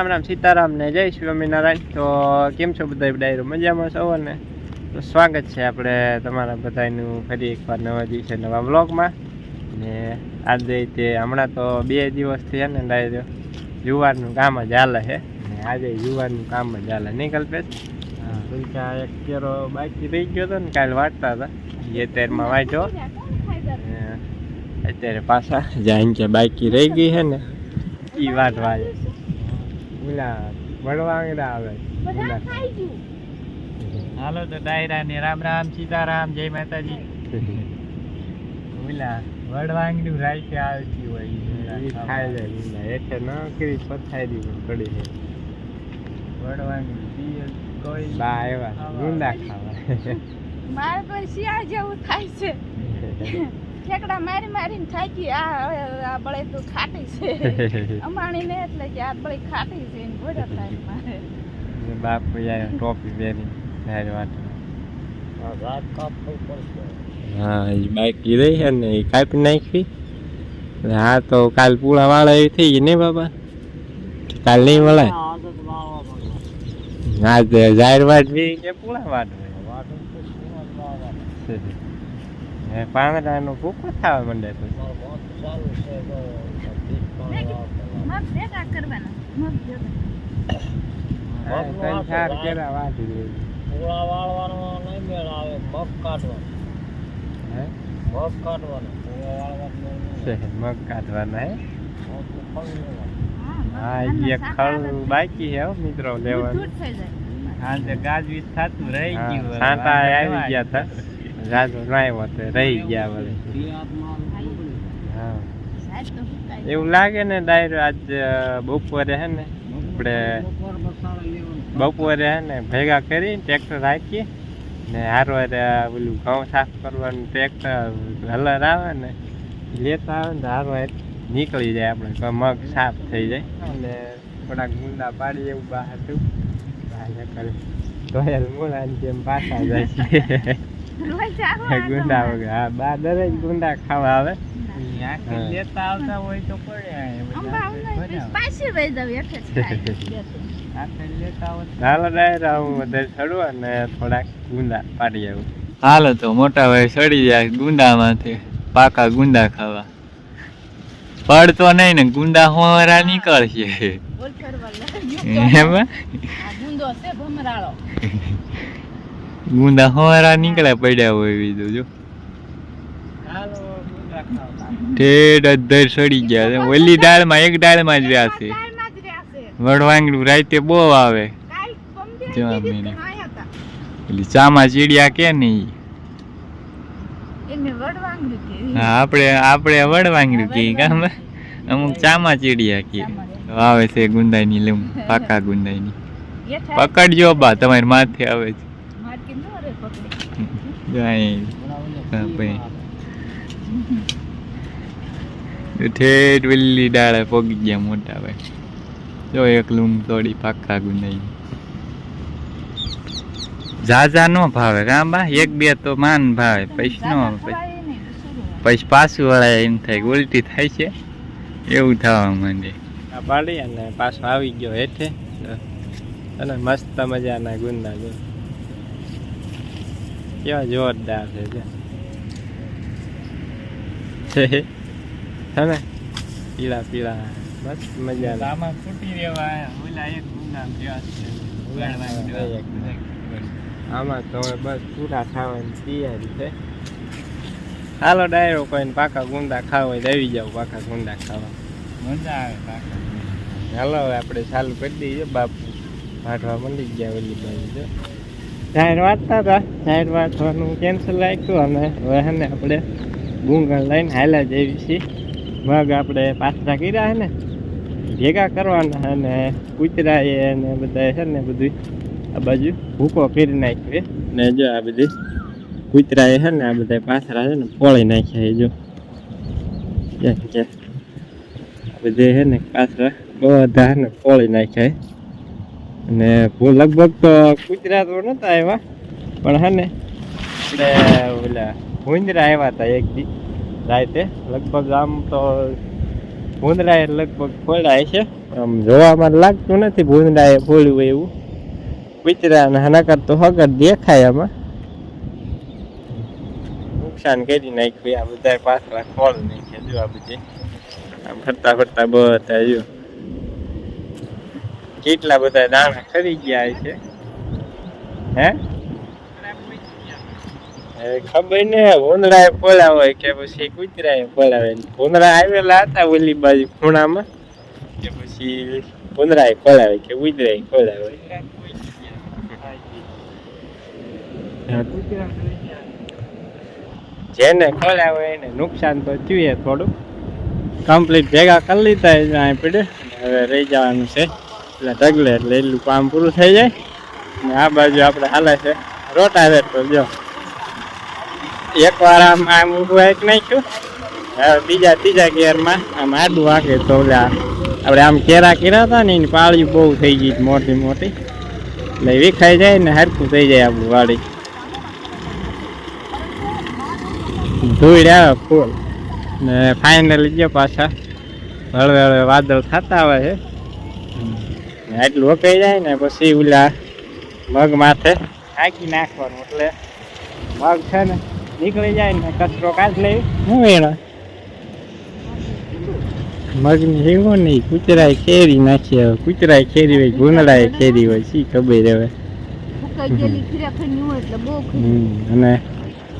રામ રામ સીતારામ ને જય સ્વામિનારાયણ તો કેમ છો બધા ડાયરો મજામાં છો ને તો સ્વાગત છે આપણે તમારા બધાનું ફરી એકવાર નવા દિવસે નવા બ્લોગમાં ને આજે તે હમણાં તો બે દિવસથી થયા ને ડાયરો જુવારનું કામ જ હાલે છે. ને આજે જુવારનું કામ જ હાલે. નહીં કલ્પેશ? હા. એક કેરો બાકી રહી ગયો હતો ને કાલે વાંચતા હતા. એ તેરમાં વાંચ્યો. અત્યારે પાછા જાય કે બાકી રહી ગઈ છે ને. એ વાત વાજે ઓલા વડવાંગડા આવે. ઓલા. હાલો તો ડાયરા ને રામ રામ સીતારામ જય માતાજી. ઓલા વડવાંગડું રાઈતે આવતી હોય ઈ ખાઈ ઓલા હેઠે ન કરી પથારી પડી છે. વડવાંગડું કોઈ બા આવ્યા ગુંદા ખાવા. મારે તો શિયાળ જેવું થાય છે. ઠેકડા મારી મારીને થાકી આ હવે આ બળે તો ખાટી છે. અમાણી ને એટલે કે આ બળે ખાટી છે ને ભોડા થાય મારે. બાપ યાર ટોપી પહેરી જાહેર વાત રાત કાપવું પડશે. હા એ બાકી રહી છે ને એ કાપી નાખી. હા તો કાલ પૂળા વાળા એ થઈ ગઈ ને બાબા? કાલ નહીં વળાય? હા જાહેર વાટ બી કે પૂળા વાટ વાટું હે પાંદડાનો ભૂકો થવા માંડે છે મગ કાઢવાનો. હે? મગ કાઢવાનો. પૂળા વાળવાનો છે, મગ કાઢવાના હે? એ ખરું બાકી હે હો મિત્રો લેવાનું. આજે ગાજવીજ થતું રહી ગયું આવી ગયા હતા રાજો ના આવ્યો તો રહી ગયા વળી. હા. તો એવું લાગે ને ડાયરો આજ બપોરે હે ને, આપણે બપોરે હે ને ભેગા કરી ટ્રેક્ટર રાખીએ ને હારવારે ઓલું ઘઉં સાફ કરવાનું ટ્રેક્ટર હલર આવે ને, લેતા આવે ને હારવાર નીકળી જાય આપણે તો મગ સાફ થઈ જાય. અને થોડાક ગુંડા પાડી એવું બહાર હતું કરે ધોયેલ મૂળાની જેમ પાછા જાય ગુંડા વગર. હા બા દરેક ગુંડા ખાવા આવે. લેતા આવતા હોય તો પડે આ બધા અંબા બનાવે. પાછી વહી જાવ એક જ ખાય. બે ત્રણ. ત્યાંથી લેતા આવતા. ચાલો ડાયરા હું વધારે ચડું અને થોડાક ગુંદા પાડી આવું. હાલો તો મોટા ભાઈ સડી જાય ગુંડામાંથી પાકા ગુંદા ખાવા. પડતો નહીં ને ગુંડા હોરા નીકળશે. બોલ ફરવા લાગ્યો. એમાં? ગુંદો છે ભમરાળો. ગુંદા હોરા નીકળે પડ્યા હોય બીજું જો. ઠેડ અધર સડી ગયા છે. ઓલી દાળમાં એક દાળમાં જ રહ્યા છે. જ રહ્યા છે. વડવાંગડું રાતે બહુ આવે. કાલ પમદે જો આ દીદી મેને. પેલી ચામા ચીડિયા કે નહીં આપણે આપણે વડવાંગડું કહીએ કામ અમુક ચામા ચીડિયા કહીએ આવે છે ગુંદાઈની લેવું પાકા ગુંદાઈની. પકડજો બા તમારી માથે આવે છે. અહીં હા, ભાઈ ઠેઠ વેલી ડાળે પગી ગયા મોટા ભાઈ જો એક લૂમ તોડી પાકા ગુંદાઈ ઝાઝા નો ભાવે કાં બા એક બે તો માન ભાવે પછી નો પછી? પછી વળાય એમ થાય ઉલટી થાય છે એવું થવા માંડે પાડી અને પાછો આવી ગયો હેઠે અને મસ્ત મજાના ગુંદા જો કેવા જોરદાર છે હે ને? પીળા પીળા. બસ મજા આમાં ફૂટી રહેવા ઓલા એક ગુંડા આમાં તો હવે બસ પૂરા ખાવાની તૈયારી છે. હાલો ડાયરો કોઈને પાકા ગુંદા ખાવા હોય તો આવી જાવ પાકા ગુંદા ખાવા. મજા આવે પાકા હાલો હવે આપણે ચાલુ કરી દઈએ. બાપુ વાંચવા મળી ગયા ઓલી બાજુ જાહેર વાંચતા હતા. જાહેર વાંચવાનું કેન્સલ રાખ્યું અને હવે હે આપણે ગુંગળ લઈને હાલ્યા જેવી છીએ. મગ આપણે પાછા કર્યા હે ભેગા કરવાના અને કૂતરાએ ને બધા છે ને બધું આ બાજુ ભૂકો કરી નાખ્યો ને જો આ બધી કૂતરાએ છે ને આ બધા પાથરા છે ને પોળી નાખ્યા જો. બધે છે ને પાછળ બધા ને પોળી નાખ્યા. અને લગભગ તો કૂતરા તો નતા આવ્યા, પણ હે ને આપણે ઓલા ભૂંદરા આવ્યા હતા એક દી, રાતે. લગભગ આમ તો ભૂંદડાએ લગભગ ફોડાય છે. આમ જોવામાં લાગતું નથી ભૂંદડાએ ફોડ્યું હોય એવું. કૂતરા હનાકર તો હગર દેખાય આમાં. નુકસાન કરી નાખ્યું આ બધા પાછળ ખોલ નાખ્યા જો આ બધી. આમ ફરતા ફરતા બધા જો. કેટલા બધા દાણા ખરી ગયા છે. હે? ખબર ને ભૂંદડા એ હોય કે પછી કૂતરા એ ફોડાવે ભૂંદડા આવેલા હતા ઓલી બાજુ ખૂણામાં, કે પછી ભૂંદડા એ ફોડાવે કે કૂતરા એ ફોડાવે જેને હોય એને નુકસાન તો થયું થોડું. કમ્પ્લીટ ભેગા કરી લીધા પડે. હવે રહી જવાનું છે. એટલે ઢગલે એટલે એટલું કામ પૂરું થઈ જાય. ને આ બાજુ આપણે હાલે છે. રોટાવેટ તો જો. એક વાર આમ આમ ઊભું એક નાખ્યું. હવે બીજા, ત્રીજા ગેરમાં આમ આડું વાગે તો ઓલા આપણે આમ કેરા કર્યા હતા ને, એની પાળી બહુ થઈ ગઈ મોટી મોટી. એટલે વિખાઈ જાય ને હરખું થઈ જાય આપણું વાડી ધૂળ આવે ફૂલ. ને ફાઇનલી જો પાછા હળવે હળવે વાદળ થતા આવે છે. આટલું વકાઈ જાય ને પછી ઓલા મગ માથે હાકી નાખવાનું એટલે મગ છે ને નીકળી જાય ને કચરો કાચ લેવી હું એના મગની હિંગો નહીં કૂતરાય ખેરી નાખી હવે કૂતરાય ખેરી હોય ગુંદડાય ખેરી હોય શી ખબર હવે? ફૂંકાઈ ગયેલી ખીરાખંડની હોય એટલે બહુ હમ, અને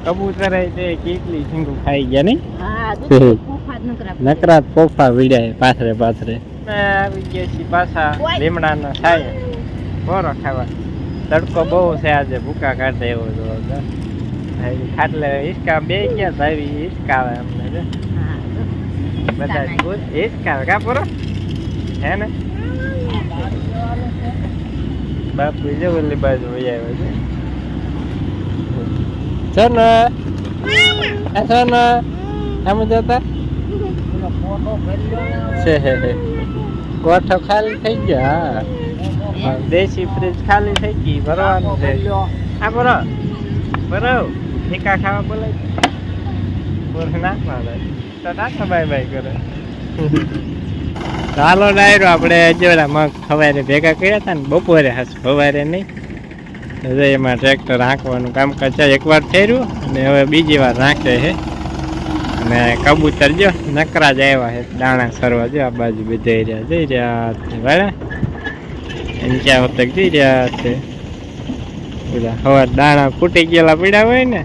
કબૂતર તે કેટલી હિંગો ખાઈ ગયા નહીં? નકરાત પોફા વિડાય પાથરે પાથરે. આવી ગયા છીએ પાછા લીમડાના થાય. બોરો ખાવા તડકો બહુ છે આજે ભૂકા કાઢે એવો જો ભાઈ ખાટલે હિસકા બે ગયા થાય હિસકા આવે અમને બધા ખુશ હિસકા આવે કા પૂરો? હે ને? બાપુ જો ઓલી બાજુ વહી આવ્યો છે. ને આ સોના આમ જતા? છે હે હે. કોઠો ખાલી થઈ ગયો હા. દેશી ફ્રીજ ખાલી થઈ ગઈ ભરવાનું છે. આ ભરો. ભરો. ઠેકા ખાવા બોલાય બોલ નાખવાના. તો નાખો બાય બાય કરે. ચાલો ડાયરો આપણે જોડા મગ સવારે ભેગા કર્યા હતા ને બપોરે હાસ સવારે નહીં. હવે એમાં ટ્રેક્ટર હાંકવાનું કામકાજ એકવાર થયું અને હવે બીજી વાર નાખે છે. અને કબૂતર જો નકરા જ આવ્યા છે. દાણા સરવા જો આ બાજુ બધા રહ્યા જઈ રહ્યા છે એમ ક્યાં હોતક જઈ રહ્યા છે. પેલા હવા દાણા ફૂટી ગયેલા પીડા હોય ને,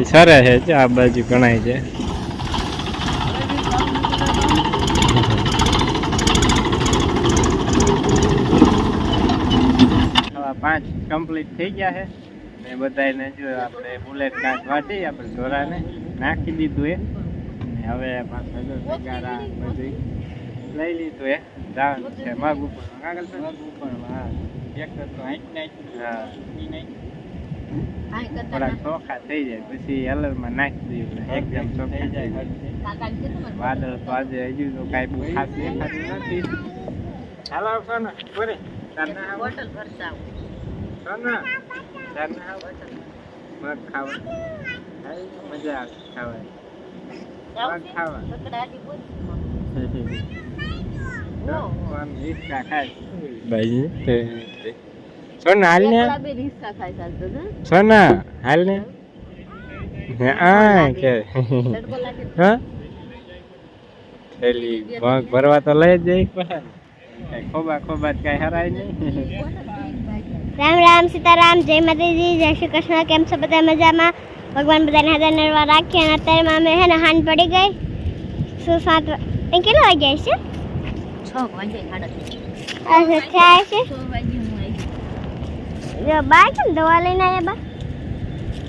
એ સરે છે જો આ બાજુ ગણાય છે. પાંચ કમ્પ્લીટ થઈ ગયા છે. ને બધાને જો આપણે બુલેટ કાચ વાટી, આપણે ઢોરાને. નાખી દીધું એ. ને હવે પાછા જો તગારા બધું લઈ લીધું એ. જવાનું છે મગ ઉપર. આગળ તો મગ ઉપર હા. એક તો આંખ નાખી હા. ઈ નાખી થોડાક ચોખા થઈ જાય પછી હલરમાં નાખી દીધું એકદમ થઈ જાય વાદળ તો આજે હજુ તો કાંઈ બહુ ખાસ દેખાતું નથી. હાલો સોના આવો બોટલ સોના. મગ ખાવા. ખાય ભરવા તો લઈ જ જઈ ખોબા ખોબા કઈ હરાય નહીં રામ રામ સીતારામ, જય માતાજી, જય શ્રી કૃષ્ણ, કેમ છો બધા મજામાં? ભગવાન બધાને હાજર નરવા રાખીએ અને અત્યારે અમે છે ને હાન પડી ગઈ. શું સાત કેટલા વાગ્યા છે છ વાગે સાડા અચ્છા થયા છે છ જો બા કેમ દવા લઈને આવ્યા બા?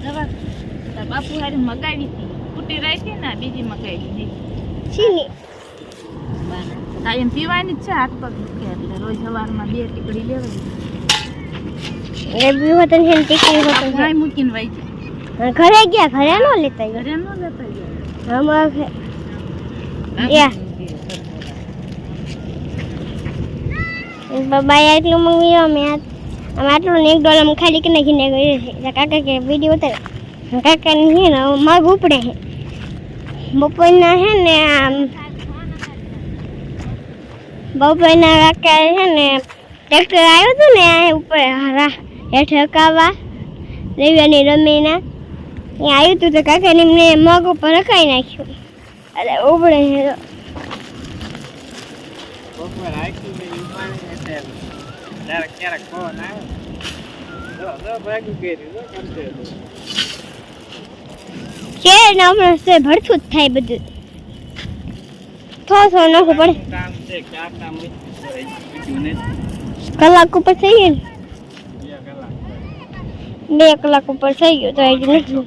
દવા બાપુ હારી મગાવી હતી. કુટી રાખી ને બીજી મગાવી નહીં છીની કાયમ પીવાની જ છે હાથ પગ દુખે એટલે રોજ સવારમાં બે ટીકડી લેવાની. એ બી હોતન છે ને હોતન મૂકીને વાઈ ઘરે ગયા? ઘરે નો લેતા ગયા? ઘરે ન લેતા ગયા. હમ યા. બાબાએ એટલું મંગાવ્યું અમે અમે આટલું એક ડોલર ખાલી કે નાખીને ગયું છે કાકા કે વીડિયો ઉતારે. કાકા ને હે ને મગ ઉપડે છે બપોરના છે ને આમ બપોરના કાકા છે ને ટ્રેક્ટર આવ્યું હતું ને ઉપર હરા હેઠ હકાવવા. દેવ્યાની રમીના. ત્યાં આવ્યું હતું તો કાકાને એમને મગ ઉપર રખાઈ નાખ્યું. એટલે ઉભળે છે તો. ક્યારેક આવે? જો થાય બધું. થોડો થોડો નાખવું પડે. કલાક ઉપર થઈ ગયું બે કલાક ઉપર થઈ ગયું તો હજી નથી.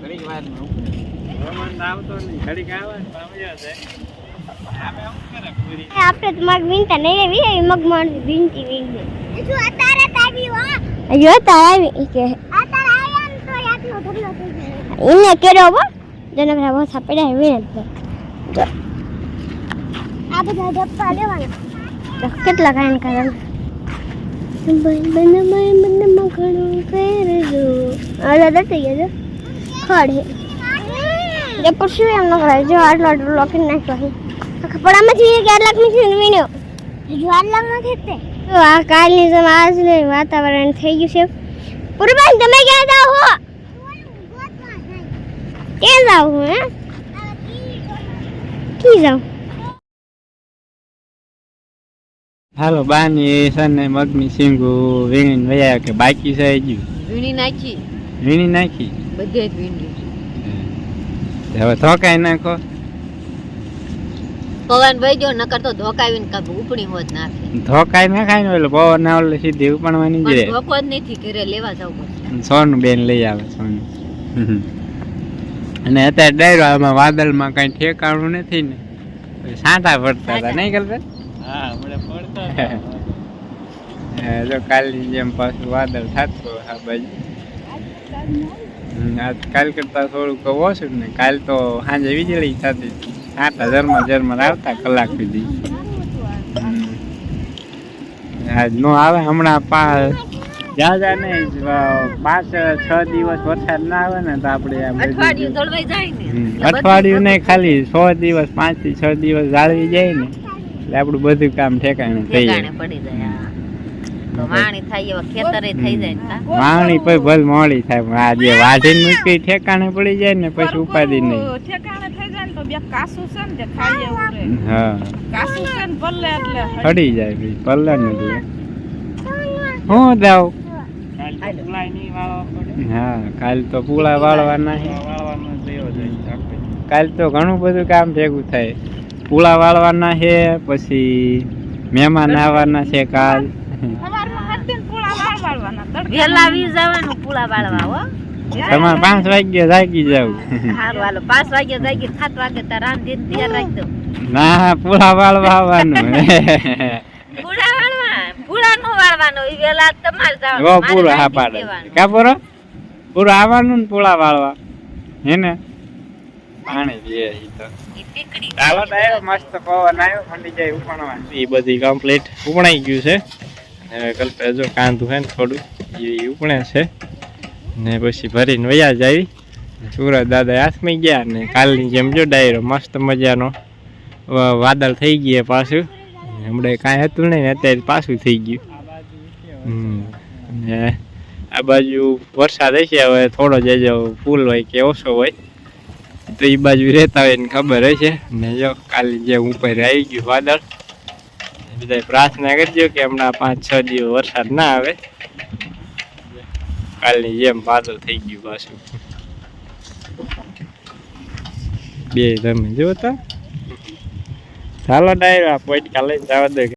આપણે તો મગ વીણતા નહીં મગ આવી હો. હજુ અતારે આવી ઈ કે. અતારે આવ્યા તો આટલો ઢગલો થઈ ગયો કેરો જેને આ બધા ડબ્બા લેવાના. કેટલા કાયન કારણ અલા દટી ગયા ખડ. હે જે પછી એમ ન કરાય. જો આટલો આટલો લખી નાખ્યો છે. કપડામાંથી કેટલાકની વીણ્યો હજુ આટલા નથી તે. તો આ કાલની જેમ આજનું વાતાવરણ થઈ ગયું છે. પૂર્વાન તમે ક્યાં જાઓ હો? ક્યાં જાઓ હો હે? કી જાઓ? હાલો બાની છે ને મગની સિંગુ વીણીને વયા કે બાકી છે હજુ? વીણી નાખી. વીણી નાખી? બધે જ વીણી હવે ધોકાઈ નાખો. પવન ભાઈ જો નકર તો ધોકાવીને કાંઈક ઉપડી હોત નાખે ધોકાઈ નાખાય ને એટલે પવન ના ઓલે સીધી ઉપણવાની જ રહે. ધોકો જ નથી ઘરે લેવા જવું પડશે. સોનું બેન લઈ આવે સોનું. અને અત્યારે ડાયરો આમાં વાદળમાં કઈ ઠેકાણું નથી ને. સાંટા પડતા હતા નહીં કલ્પે હા હમણાં પડતા જો કાલની જેમ પાછું વાદળ થતું આ બાજુ. કાલ કરતા થોડુંક ઓછું ને. કાલ તો સાંજે વીજળી થતી આટા ઝરમર ઝરમર આવતા કલાક સુધી. આજ નો આવે હમણાં પાંચ છ દિવસ વરસાદ ના આવે ને તો આપણે અઠવાડિયું ને. ખાલી સો દિવસ પાંચથી છ દિવસ જાળવી જાય ને. એટલે આપણું બધું કામ ઠેકાણે થઈ જાય. વાણી થાય એવા ખેતરે થઈ જાય ને વાવણી પછી ભલ મોડી થાય પણ આ જે વાઢીને મૂકી ઠેકાણે પડી જાય ને પછી ઉપાધી નહીં. ઠેકાણે થઈ જાય ને તો બે કાસું છે ને ખાઈ એવું હા. કાસું છે ને ભલે એટલે પડી જાય. પછી પલ્લે ને એટલે હું. પડે. હા કાલ તો પૂળા વાળવાના. કાલ તો ઘણું બધું કામ ભેગું થાય. પૂળા વાળવાના છે પછી મહેમાન આવવાના છે કાલ સવારમાં હાથથી ને પૂળા તડકા વહેલા વી જવાનું પૂળા વાળવા હો. તમારે પાંચ વાગ્યે જાગી જાવ. સારું હાલો પાંચ વાગે જાગી સાત વાગે તાર રાંધીને તૈયાર રાખી દઉં. ના પૂળા વાળવા આવવાનું. પૂળા વાળવા પૂળા નો વાળવાનો ઈ વેલા તમારે જવાનું. ઓ મારે હા પાડે કા પૂરો? પૂરો આવવાનું ને પૂળા વાળવા હે ને? પાણી પીએ ઈ તો. ઈ તો આવ્યો મસ્ત પવન આવ્યો ઠંડી જાય ઉપણવા એ બધી કમ્પ્લીટ ઉપણાઈ ગયું છે. હવે કલ્પે જો કાંધું હોય ને થોડું એ ઉપણે છે. ને પછી ભરીને વયા જાય. સુરત દાદા હાથમાં ગયા ને કાલની જેમ જો ડાયરો, મસ્ત મજાનો વાદળ થઈ ગયા પાછું. હમણાં કાંઈ હતું નહીં ને અત્યારે પાછું થઈ ગયું. ને આ બાજુ વરસાદ હશે, હવે થોડો જ ફૂલ હોય કે ઓછો હોય, તો એ બાજુ રહેતા હોય ને ખબર હશે. ને જો કાલે જે ઉપર આવી ગયું વાદળ. બધા પ્રાર્થના કરજો કે હમણાં પાંચ છ દિવસ વરસાદ ના આવે. કાલની જેમ પાછળ થઈ ગયું પાછું. બે તમે જોતા? ચાલો ડાયરો આ પોઈટ કાલે જવા દે.